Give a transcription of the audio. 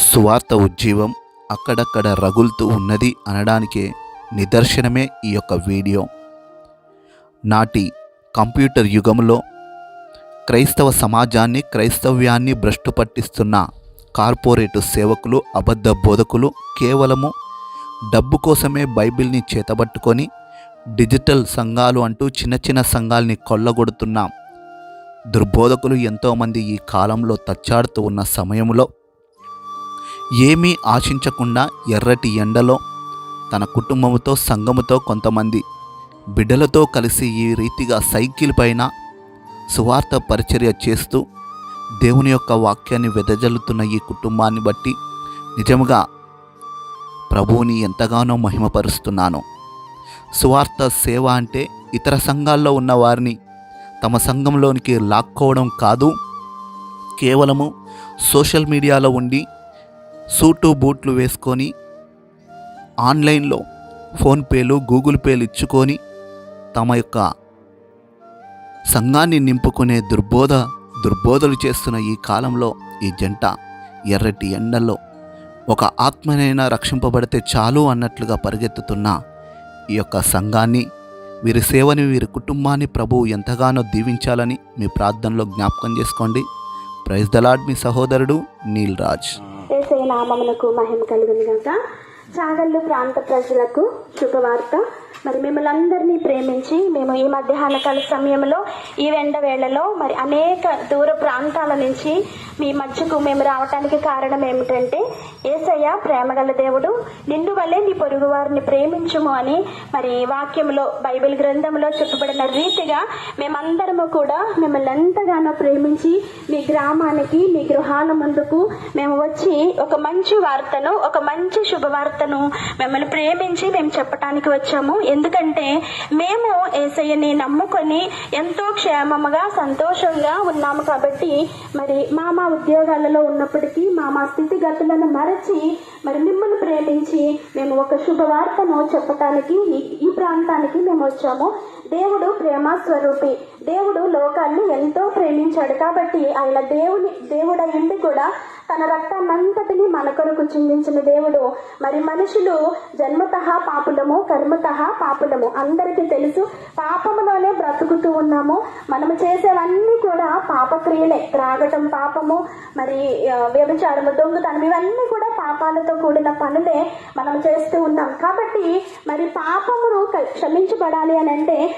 సువార్త ఉజ్జీవం అక్కడక్కడ రగులుతూ ఉన్నది అనడానికే నిదర్శనమే ఈ యొక్క వీడియో. నాటి కంప్యూటర్ యుగంలో క్రైస్తవ సమాజాన్ని క్రైస్తవ్యాన్ని భ్రష్టు పట్టిస్తున్న కార్పొరేటు సేవకులు అబద్ధ బోధకులు కేవలము డబ్బు కోసమే బైబిల్ని చేతబట్టుకొని డిజిటల్ సంఘాలు అంటూ చిన్న చిన్న సంఘాల్ని కొల్లగొడుతున్న దుర్బోధకులు ఎంతోమంది ఈ కాలంలో తచ్చాడుతూ ఉన్న సమయంలో ఏమీ ఆశించకుండా ఎర్రటి ఎండలో తన కుటుంబంతో సంఘముతో కొంతమంది బిడ్డలతో కలిసి ఈ రీతిగా సైకిల్ పైన సువార్త పరిచర్య చేస్తూ దేవుని యొక్క వాక్యాన్ని వెదజల్లుతున్న ఈ కుటుంబాన్ని బట్టి నిజముగా ప్రభువుని ఎంతగానో మహిమపరుస్తున్నాను. సువార్త సేవ అంటే ఇతర సంఘాల్లో ఉన్న వారిని తమ సంఘంలోనికి లాక్కోవడం కాదు. కేవలము సోషల్ మీడియాలో ఉండి సూటు బూట్లు వేసుకొని ఆన్లైన్లో ఫోన్పేలు గూగుల్ పేలు ఇచ్చుకొని తమ యొక్క సంఘాన్ని నింపుకునే దుర్బోధ దుర్బోధలు చేస్తున్న ఈ కాలంలో ఈ జంట ఎర్రటి ఎండల్లో ఒక ఆత్మనైనా రక్షింపబడితే చాలు అన్నట్లుగా పరిగెత్తుతున్న ఈ యొక్క సంఘాన్ని వీరి సేవని వీరి కుటుంబాన్ని ప్రభువు ఎంతగానో దీవించాలని మీ ప్రార్థనలో జ్ఞాపకం చేసుకోండి. ప్రైజ్ దలాడ్ మీ సహోదరుడు నీల్ రాజ్. ఏసై నామమునకు మహిమ కలుగును గాక. చాగల్లు ప్రాంత ప్రజలకు శుభవార్త. మరి మిమ్మల్ని అందరినీ ప్రేమించి మేము ఈ మధ్యాహ్న కాల సమయంలో ఈ వెండ వేళలో మరి అనేక దూర ప్రాంతాల నుంచి మీ మధ్యకు మేము రావటానికి కారణం ఏమిటంటే ఏసయ్య ప్రేమగల దేవుడు నిండు వల్లే నీ పొరుగు వారిని ప్రేమించుము అని మరి వాక్యంలో బైబిల్ గ్రంథంలో చెప్పబడిన రీతిగా మేమందరము కూడా మిమ్మల్ని ఎంతగానో ప్రేమించి మీ గ్రామానికి మీ గృహాల ముందుకు మేము వచ్చి ఒక ఒక మంచి వార్తను ఒక మంచి శుభవార్తను మిమ్మల్ని ప్రేమించి మేము చెప్పటానికి వచ్చాము. ఎందుకంటే మేము ఏసయ్యని నమ్ముకొని ఎంతో క్షేమముగా సంతోషంగా ఉన్నాము కాబట్టి మరి మా మా ఉద్యోగాలలో ఉన్నప్పటికీ మా మా స్థితిగతులను మరచి మరి మిమ్మల్ని ప్రేమించి మేము ఒక శుభవార్తను చెప్పటానికి ఈ- ప్రాంతానికి మేము వచ్చాము. దేవుడు ప్రేమ స్వరూపి. దేవుడు లోకాన్ని ఎంతో ప్రేమించాడు కాబట్టి ఆయన దేవుని దేవుడయ్యండి కూడా తన రక్తాన్నంతటిని మన కొరకు చిందించిన దేవుడు? మరి మనుషులు జన్మత పాపులము కర్మత పాపులము. అందరికీ తెలుసు పాపములోనే బ్రతుకుతూ ఉన్నాము. మనము చేసేవన్నీ కూడా పాపక్రియలే. త్రాగటం పాపము మరి వ్యభిచారము దొంగతనం ఇవన్నీ కూడా పాపాలతో కూడిన పనులే మనం చేస్తూ ఉన్నాం. కాబట్టి మరి పాపమును క్షమించబడాలి అని అంటే